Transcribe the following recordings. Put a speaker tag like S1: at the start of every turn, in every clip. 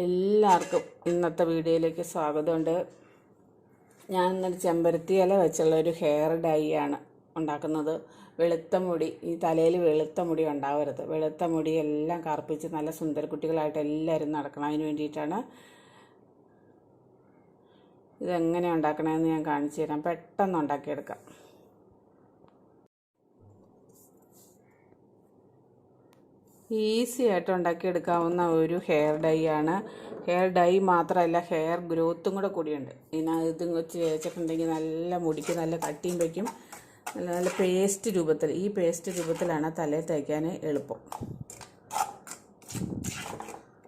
S1: എല്ലാവർക്കും ഇന്നത്തെ വീഡിയോയിലേക്ക് സ്വാഗതമുണ്ട്. ഞാൻ ഇന്നൊരു ചെമ്പരത്തി ഇല വെച്ചുള്ള ഒരു ഹെയർ ഡൈ ആണ് ഉണ്ടാക്കുന്നത്. വെളുത്ത മുടി ഈ തലയിൽ വെളുത്ത മുടി ഉണ്ടാവരുത്. വെളുത്ത മുടി എല്ലാം കറുപ്പിച്ച് നല്ല സുന്ദരക്കുട്ടികളായിട്ട് എല്ലാവരും നടക്കണം. അതിന് വേണ്ടിയിട്ടാണ് ഇതെങ്ങനെ ഉണ്ടാക്കണമെന്ന് ഞാൻ കാണിച്ചു തരാം. പെട്ടെന്ന് ഉണ്ടാക്കിയെടുക്കാം. ഈസി ആയിട്ട് ഉണ്ടാക്കിയെടുക്കാവുന്ന ഒരു ഹെയർ ഡൈ ആണ്. ഹെയർ ഡൈ മാത്രമല്ല ഹെയർ ഗ്രോത്തും കൂടെ കൂടിയുണ്ട്. ഇതിനാ ഇത് വെച്ച് വെച്ചിട്ടുണ്ടെങ്കിൽ നല്ല മുടിക്ക് നല്ല കട്ടിയും വയ്ക്കും നല്ല നല്ല പേസ്റ്റ് രൂപത്തിൽ ഈ പേസ്റ്റ് രൂപത്തിലാണ് തലയിൽ തേക്കാൻ എളുപ്പം.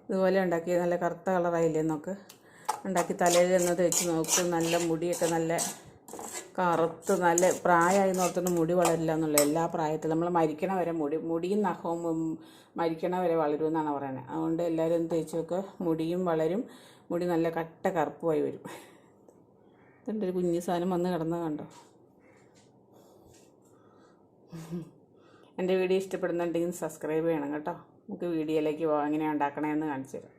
S1: ഇതുപോലെ ഉണ്ടാക്കി നല്ല കറുത്ത കളറായില്ലേ നോക്ക് ഉണ്ടാക്കി തലയിൽ നിന്ന് തേച്ച് നോക്ക്. നല്ല മുടിയൊക്കെ നല്ല കറുത്ത് നല്ല പ്രായമായി നോർത്തുകൊണ്ട് മുടി വളരില്ല എന്നുള്ള എല്ലാ പ്രായത്തിലും. നമ്മൾ മരിക്കണ വരെ മുടി മുടിയും നഖവും മരിക്കണ വരെ വളരും എന്നാണ് പറയുന്നത്. അതുകൊണ്ട് എല്ലാവരും തേച്ച് നോക്കുക മുടിയും വളരും. മുടി നല്ല കട്ട കറുപ്പുമായി വരും. ഇതുണ്ട് ഒരു കുഞ്ഞു സാധനം വന്ന് കിടന്നത് കണ്ടോ? എന്റെ വീഡിയോ ഇഷ്ടപ്പെടുന്നുണ്ടെങ്കിൽ സബ്സ്ക്രൈബ് ചെയ്യണം കേട്ടോ. നമുക്ക് വീഡിയോയിലേക്ക് പോകാം എങ്ങനെയാണ് ഉണ്ടാക്കണമെന്ന് കാണിച്ചു തരാം.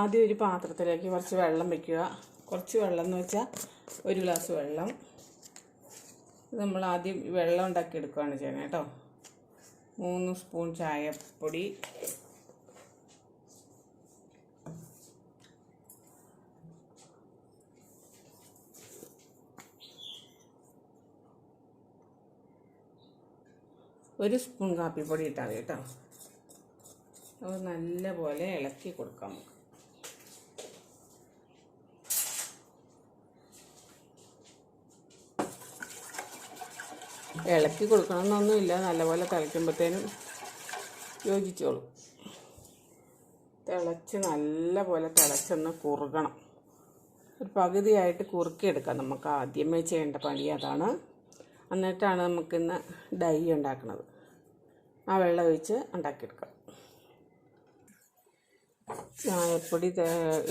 S1: ആദ്യം ഒരു പാത്രത്തിലേക്ക് കുറച്ച് വെള്ളം വെക്കുക കുറച്ച് വെള്ളം എന്ന് വെച്ചാൽ ഒരു ഗ്ലാസ് വെള്ളം. നമ്മൾ ആദ്യം വെള്ളം ഉണ്ടാക്കി എടുക്കുകയാണ് ചെയ്യണം കേട്ടോ. മൂന്ന് സ്പൂൺ ചായപ്പൊടി. ഒരു സ്പൂൺ കാപ്പിപ്പൊടി ഇട്ടാൽ മതി കേട്ടോ. അത് നല്ലപോലെ ഇളക്കി കൊടുക്കാം നമുക്ക്. ഇളക്കി കൊടുക്കണമെന്നൊന്നുമില്ല. നല്ലപോലെ തിളയ്ക്കുമ്പോഴത്തേനും യോജിച്ചോളും. തിളച്ച് നല്ലപോലെ തിളച്ചൊന്ന് കുറുകണം. ഒരു പകുതിയായിട്ട് കുറുക്കിയെടുക്കാം നമുക്ക് ആദ്യമേ ചെയ്യേണ്ട പണി അതാണ്. എന്നിട്ടാണ് നമുക്കിന്ന് ഡൈ ഉണ്ടാക്കുന്നത്. ആ വെള്ളം ഒഴിച്ച് ഉണ്ടാക്കിയെടുക്കാം. ചായപ്പൊടി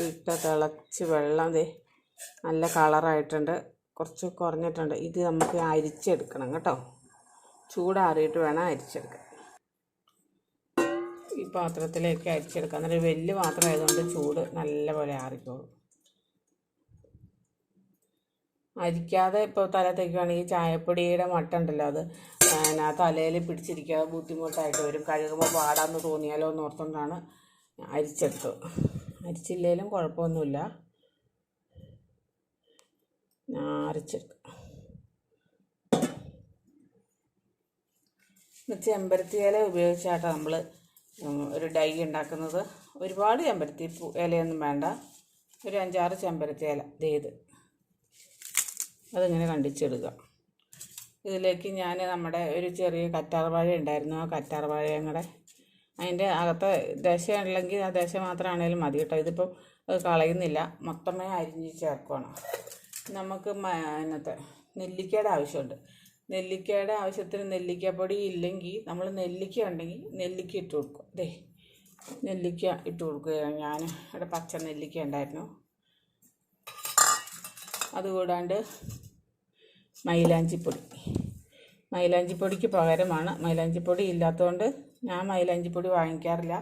S1: ഇട്ട തിളച്ച് വെള്ളം ദേ നല്ല കളറായിട്ടുണ്ട്. കുറച്ച് കുറഞ്ഞിട്ടുണ്ട്. ഇത് നമുക്ക് അരിച്ചെടുക്കണം കേട്ടോ. ചൂടാറിയിട്ട് വേണം അരിച്ചെടുക്കാൻ. ഈ പാത്രത്തിലേക്ക് അരിച്ചെടുക്കാം. എന്നൊരു വലിയ പാത്രം ആയതുകൊണ്ട് ചൂട് നല്ലപോലെ ആറിക്കോളും. അരിക്കാതെ ഇപ്പോൾ തല തേക്കുകയാണെങ്കിൽ ചായപ്പൊടിയുടെ മട്ട ഉണ്ടല്ലോ അത് പിന്നെ തലയിൽ പിടിച്ചിരിക്കാതെ ബുദ്ധിമുട്ടായിട്ട് വരും. കഴുകുമ്പോൾ പാടാന്ന് തോന്നിയാലോ എന്ന് ഓർത്തുകൊണ്ടാണ് അരിച്ചെടുത്തത്. അരിച്ചില്ലേലും കുഴപ്പമൊന്നുമില്ല. ഞാൻ അരച്ചെടുക്കും ചെമ്പരത്തി ഇല ഉപയോഗിച്ചാട്ടോ നമ്മൾ ഒരു ഡൈ ഉണ്ടാക്കുന്നത്. ഒരുപാട് ചെമ്പരത്തി ഇലയൊന്നും വേണ്ട. ഒരു അഞ്ചാറ് ചെമ്പരത്തി ഇല ഇത്. അതിങ്ങനെ കണ്ടിച്ചെടുക്കുക ഇതിലേക്ക് ഞാൻ നമ്മുടെ ഒരു ചെറിയ കറ്റാർ വാഴ ഉണ്ടായിരുന്നു. ആ കറ്റാർ വാഴയും കൂടെ അതിന്റെ അകത്തെ ദശ ഉണ്ടെങ്കിൽ ആ ദശ മാത്രമാണേലും മതി കേട്ടോ ഇതിപ്പോൾ അത് കളയുന്നില്ല. മൊത്തമേ അരിഞ്ഞ് ചേർക്കുകയാണ് നമുക്ക് ഇന്നത്തെ നെല്ലിക്കയുടെ ആവശ്യമുണ്ട്. നെല്ലിക്കയുടെ ആവശ്യത്തിന് നെല്ലിക്കപ്പൊടി ഇല്ലെങ്കിൽ നമ്മൾ നെല്ലിക്ക ഉണ്ടെങ്കിൽ നെല്ലിക്ക ഇട്ട് കൊടുക്കുക ദേ നെല്ലിക്ക ഇട്ട് കൊടുക്കുക ഞാൻ. ഇവിടെ പച്ച നെല്ലിക്ക ഉണ്ടായിരുന്നു. അതുകൂടാണ്ട് മൈലാഞ്ചിപ്പൊടി. മൈലാഞ്ചിപ്പൊടിക്ക് പകരമാണ്. മൈലാഞ്ചിപ്പൊടി ഇല്ലാത്തതുകൊണ്ട് ഞാൻ മൈലാഞ്ചിപ്പൊടി വാങ്ങിക്കാറില്ല.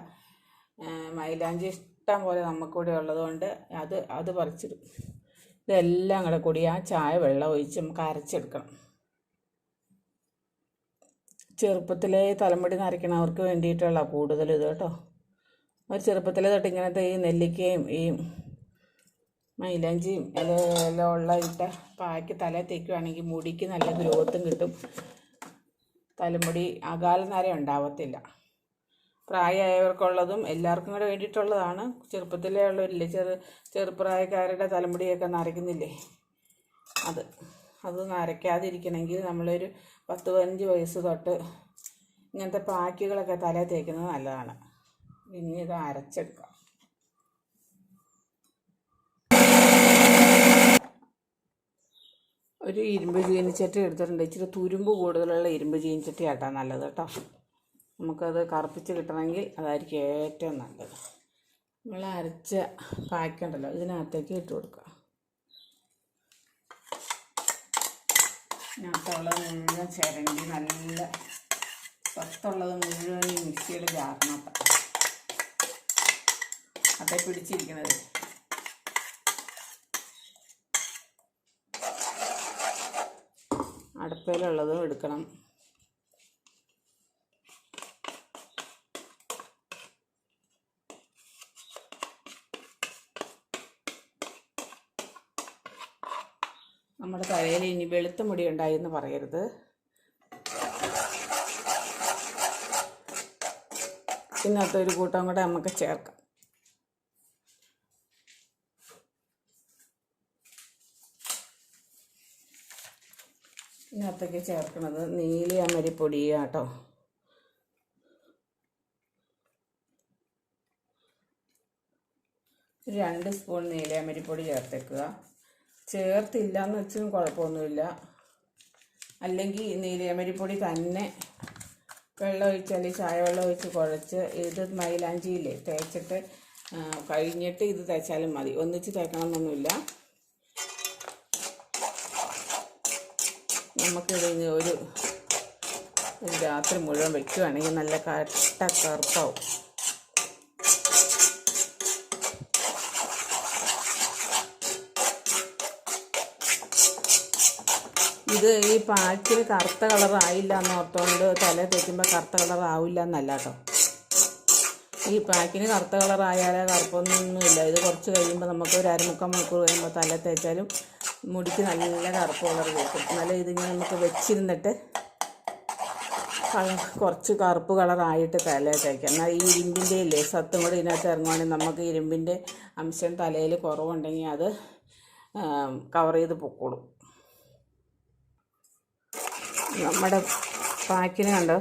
S1: മൈലാഞ്ചി ഇഷ്ടം പോലെ നമുക്കിവിടെ ഉള്ളതുകൊണ്ട് അത് അത് പറിച്ചിടും. ഇതെല്ലാം കൂടെ കൂടി ആ ചായ വെള്ളം ഒഴിച്ച് നമുക്ക് അരച്ചെടുക്കണം. ചെറുപ്പത്തിലെ തലമുടി നരയ്ക്കണവർക്ക് വേണ്ടിയിട്ടുള്ള കൂടുതൽ ഇത് കേട്ടോ. ഒരു ചെറുപ്പത്തിലെ തൊട്ട് ഇങ്ങനത്തെ ഈ നെല്ലിക്കയും ഈ മൈലാഞ്ചിയും എല്ലാം ഉള്ള ഇട്ട പായ്ക്ക് തല തേക്കുകയാണെങ്കിൽ മുടിക്ക് നല്ല ഗ്രോത്തും കിട്ടും. തലമുടി അകാല നര ഉണ്ടാവത്തില്ല. പ്രായമായവർക്കുള്ളതും എല്ലാവർക്കും കൂടെ വേണ്ടിയിട്ടുള്ളതാണ്. ചെറുപ്പത്തിലേ ഉള്ളവരില്ലേ? ചെറു ചെറുപ്രായക്കാരുടെ തലമുടിയൊക്കെ നരയ്ക്കുന്നില്ലേ? അത് അത് നരയ്ക്കാതിരിക്കണമെങ്കിൽ നമ്മളൊരു പത്ത് പതിനഞ്ച് വയസ്സ് തൊട്ട് ഇങ്ങനത്തെ പാക്കുകളൊക്കെ തലയിൽ തേക്കുന്നത് നല്ലതാണ്. ഇനി ഇത് അരച്ചെടുക്കാം. ഒരു ഇരുമ്പ് ചീനിച്ചട്ടി എടുത്തിട്ടുണ്ട്. ഇച്ചിരി തുരുമ്പ് കൂടുതലുള്ള ഇരുമ്പ് ചീനിച്ചട്ടി ആട്ടാ നല്ലത് കേട്ടോ. നമുക്കത് കറുപ്പിച്ച് കിട്ടണമെങ്കിൽ അതായിരിക്കും ഏറ്റവും നല്ലത്. നമ്മൾ അരച്ച പാക്കുണ്ടല്ലോ ഇതിനകത്തേക്ക് ഇട്ട് കൊടുക്കുക. ഇതിനകത്തുള്ളത് മുഴുവൻ ചിരണ്ടി നല്ല സത്തുള്ളത് മുഴുവൻ മിക്സിയുടെ ജാറിനകത്താണ് അതെ പിടിച്ചിരിക്കുന്നത് അടുപ്പയിലുള്ളതും എടുക്കണം. നമ്മുടെ തലയിൽ ഇനി വെളുത്ത മുടി ഉണ്ടായി എന്ന് പറയരുത്. ഇതിനകത്ത് ഒരു കൂട്ടം കൂടെ നമുക്ക് ചേർക്കാം. ഇതിനകത്തേക്ക് ചേർക്കുന്നത് നീലിയമരിപ്പൊടി കേട്ടോ ഒരു രണ്ട് സ്പൂൺ നീലിയമരിപ്പൊടി ചേർത്തേക്കുക. ചേർത്തില്ല എന്ന് വെച്ചും കുഴപ്പമൊന്നുമില്ല അല്ലെങ്കിൽ നീലിയമരിപ്പൊടി തന്നെ വെള്ളം ഒഴിച്ചാൽ ചായ വെള്ളം ഒഴിച്ച് കുഴച്ച് ഇത് മൈലാഞ്ചിയില്ലേ തേച്ചിട്ട് കഴിഞ്ഞിട്ട് ഇത് തേച്ചാലും മതി. ഒന്നിച്ച് തേക്കണമെന്നൊന്നുമില്ല. നമുക്കിത് ഒരു രാത്രി മുഴുവൻ വെക്കുകയാണെങ്കിൽ നല്ല കട്ട കറുപ്പാവും. ഇത് ഈ പാക്കിൽ കറുത്ത കളർ ആയില്ല എന്ന് ഓർത്തുകൊണ്ട് തല തേക്കുമ്പോൾ കറുത്ത കളർ ആവില്ല എന്നല്ല കേട്ടോ ഈ പാക്കിന് കറുത്ത കളർ ആയാലേ കറുപ്പൊന്നുമില്ല. ഇത് കുറച്ച് കഴിയുമ്പോൾ നമുക്ക് ഒരു അരമുക്കാൽ മണിക്കൂർ കഴിയുമ്പോൾ തല തേച്ചാലും മുടിക്ക് നല്ല കറുപ്പ് കളർ കിട്ടും. നല്ല ഇതിങ്ങനെ നമുക്ക് വെച്ചിരുന്നിട്ട് കുറച്ച് കറുപ്പ് കളർ ആയിട്ട് തലയിൽ തേക്കാം. എന്നാൽ ഈ ഇരുമ്പിന്റെ ഇല്ലേ? സത്തും കൂടി ഇതിനകത്ത് ഇറങ്ങുവാണെങ്കിൽ നമുക്ക് ഇരുമ്പിന്റെ അംശം തലയിൽ കുറവുണ്ടെങ്കിൽ അത് കവർ ചെയ്ത് പൊക്കോളും. നമ്മുടെ പാക്കിന് കണ്ടോ?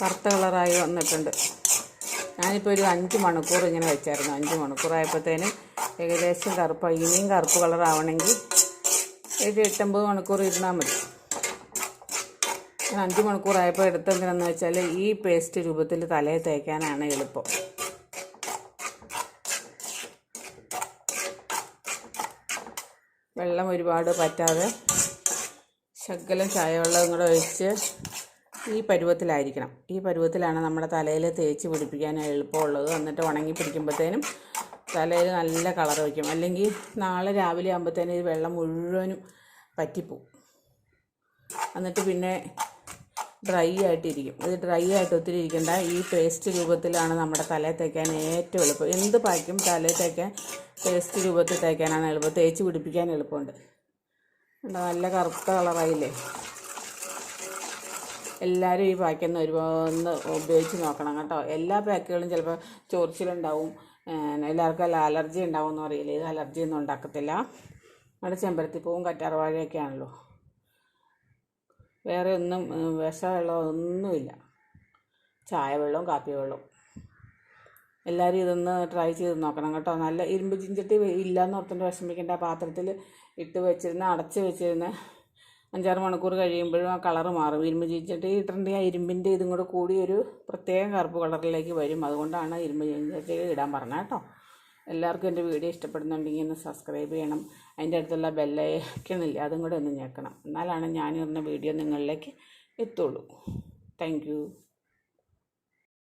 S1: കറുത്ത കളറായി വന്നിട്ടുണ്ട്. ഞാനിപ്പോൾ ഒരു അഞ്ച് മണിക്കൂർ ഇങ്ങനെ വെച്ചായിരുന്നു. അഞ്ച് മണിക്കൂറായപ്പോഴത്തേന് ഏകദേശം കറുപ്പ് ഇനിയും കറുപ്പ് കളറാവണമെങ്കിൽ ഒരു എട്ടൊമ്പത് മണിക്കൂർ ഇരുന്നാൽ മതി. ഞാൻ അഞ്ച് മണിക്കൂറായപ്പോൾ എടുത്തെന്തിനാന്ന് വെച്ചാൽ ഈ പേസ്റ്റ് രൂപത്തിൽ തലയിൽ തേക്കാനാണ് എളുപ്പം. വെള്ളം ഒരുപാട് പറ്റാതെ ശകലം ചായവെള്ളം കൂടെ ഒഴിച്ച് ഈ പരുവത്തിലായിരിക്കണം. ഈ പരുവത്തിലാണ് നമ്മുടെ തലയിൽ തേച്ച് പിടിപ്പിക്കാൻ എളുപ്പമുള്ളത്. എന്നിട്ട് ഉണങ്ങി പിടിക്കുമ്പോഴത്തേനും തലയിൽ നല്ല കളർ വയ്ക്കും. അല്ലെങ്കിൽ നാളെ രാവിലെ ആകുമ്പോഴത്തേനും ഈ വെള്ളം മുഴുവനും പറ്റിപ്പോവും. എന്നിട്ട് പിന്നെ ഡ്രൈ ആയിട്ടിരിക്കും. ഇത് ഡ്രൈ ആയിട്ട് ഒത്തിരി ഇരിക്കേണ്ട. ഈ പേസ്റ്റ് രൂപത്തിലാണ് നമ്മുടെ തലയിൽ തേക്കാൻ ഏറ്റവും എളുപ്പം. എന്ത് പാക്കും തലയിൽ തേക്കാൻ പേസ്റ്റ് രൂപത്തിൽ തേക്കാനാണ് എളുപ്പം. തേച്ച് പിടിപ്പിക്കാൻ എളുപ്പമുണ്ട്. നല്ല കറുത്ത കളറായില്ലേ? എല്ലാവരും ഈ പാക്കൊന്ന് ഒരുപാട് ഉപയോഗിച്ച് നോക്കണം കേട്ടോ. എല്ലാ പാക്കുകളും ചിലപ്പോൾ ചോർച്ചിലുണ്ടാവും എല്ലാവർക്കും അല്ല അലർജി ഉണ്ടാവും എന്ന് അറിയില്ല ഇത് അലർജി ഒന്നും ഉണ്ടാക്കത്തില്ല. നമ്മുടെ ചെമ്പരത്തിപ്പൂവും കറ്റാർവാഴയൊക്കെ ആണല്ലോ. വേറെ ഒന്നും വിഷവെള്ളം ഒന്നുമില്ല. ചായ വെള്ളവും കാപ്പി വെള്ളവും. എല്ലാവരും ഇതൊന്ന് ട്രൈ ചെയ്ത് നോക്കണം കേട്ടോ. നല്ല ഇരുമ്പ് ചിഞ്ചട്ടി ഇല്ലയെന്ന് ഓർത്തുകൊണ്ട് വിഷമിക്കേണ്ട. പാത്രത്തിൽ ഇട്ട് വെച്ചിരുന്ന് അടച്ച് വെച്ചിരുന്ന്. അഞ്ചാറ് മണിക്കൂർ കഴിയുമ്പോഴും ആ കളറ് മാറും. ഇരുമ്പ് ചീഞ്ചട്ടി ഇട്ടിട്ടുണ്ടെങ്കിൽ ആ ഇരുമ്പിന്റെ ഇതും കൂടെ കൂടി ഒരു പ്രത്യേക കറുപ്പ് കളറിലേക്ക് വരും. അതുകൊണ്ടാണ് ഇരുമ്പ് ചീഞ്ചട്ടി ഇടാൻ പറഞ്ഞത് കേട്ടോ. എല്ലാവർക്കും എന്റെ വീഡിയോ ഇഷ്ടപ്പെടുന്നുണ്ടെങ്കിൽ ഒന്ന് സബ്സ്ക്രൈബ് ചെയ്യണം. അതിന്റെ അടുത്തുള്ള ബെല്ലൈക്കണില്ല അതും കൂടെ ഒന്ന് ഞെക്കണം. എന്നാലാണ് ഞാനിടുന്ന വീഡിയോ നിങ്ങളിലേക്ക് എത്തുള്ളൂ. താങ്ക്